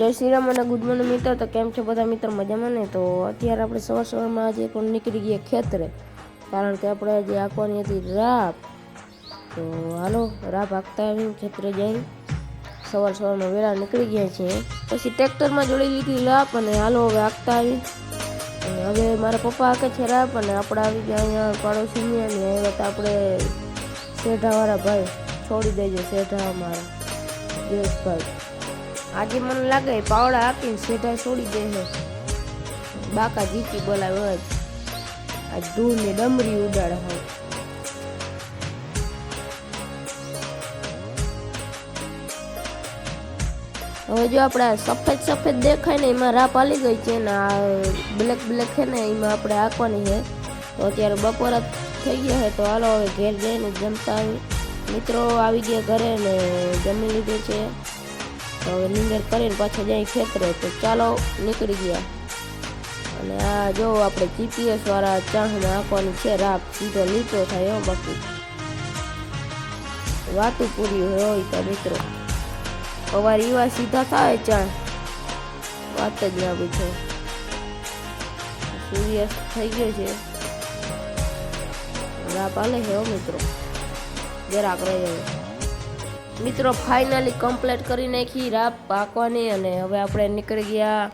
જય શ્રી રામ અને good morning મિત્રો. તો કેમ છો બધા મિત્રો? મજામાં ને? તો અત્યારે આપણે સવાર સવારમાં આજે પણ નીકળી ગયા ખેતરે. કારણ કે આપણે આજે આંકવાની હતી રાપ તો હાલો રાપ આંકતા આવી ખેતરે જઈ. સવાર સવારમાં વેળા નીકળી ગયા છીએ પછી ટ્રેક્ટરમાં જોડી લીધી રાપ અને હાલો હવે આંકતા આવી અને હવે મારા પપ્પા આંકે છે રાપ અને આપણે આવી ગયા અહીંયા પાડોશીની અને આવ્યા તો આપણે શેઢાવાળા ભાઈ. છોડી દેજો શેઢા અમારા. જયેશભાઈ આજે મને લાગે પાવડા આપીને સીધા છોડી દે છે બાકા જીતી બોલાવે જ. આ ધૂળની ડમરી ઉડાડે હોય હવે જો આપણે સફેદ સફેદ દેખાય ને એમાં રાપ આલી ગઈ છે ને આ બ્લેક બ્લેક છે ને એમાં આપણે આંકવાની છે. તો અત્યારે બપોર થઈ ગયા છે તો હાલો હવે ઘેર જઈને જમતા મિત્રો આવી ગયા ઘરે ને જમી લીધું છે. હવે નિંદર કરીને પાછા જાય ખેતરે તો ચાલો નીકળી ગયા. અને આ જો આપણે જીપીએસ વાળા ચાહને આપવાની છે રાપ સીધો લીટો થાય બાકી. વાતું પૂરી હોય તો મિત્રો. અવાર એવા સીધા થાય ચા વાત જ ના પૂછો. સૂર્યાસ્ત થઈ ગયો છે. રાપ આલે છે મિત્રો. જરાક રહે મિત્રો ફાઇનલી કમ્પ્લીટ કરી નાખી રાબ પાકવાની અને હવે આપણે નીકળી ગયા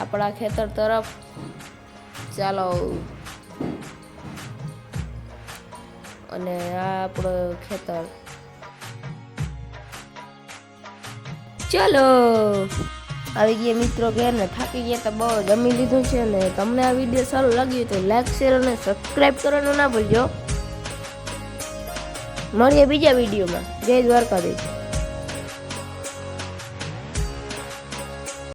આપણા ખેતર તરફ. ચાલો. અને આ આપણું ખેતર. ચાલો. આવી ગયા મિત્રો ઘેર ને થાકી ગયા તો બહુ જમી લીધું છે ને તમને આ વીડિયો સારું લાગ્યું તો લાઈક શેર અને સબસ્ક્રાઈબ કરવાનું ના ભૂલજો. મળીએ બીજા વિડીયોમાં. જય દ્વારકાધીશ.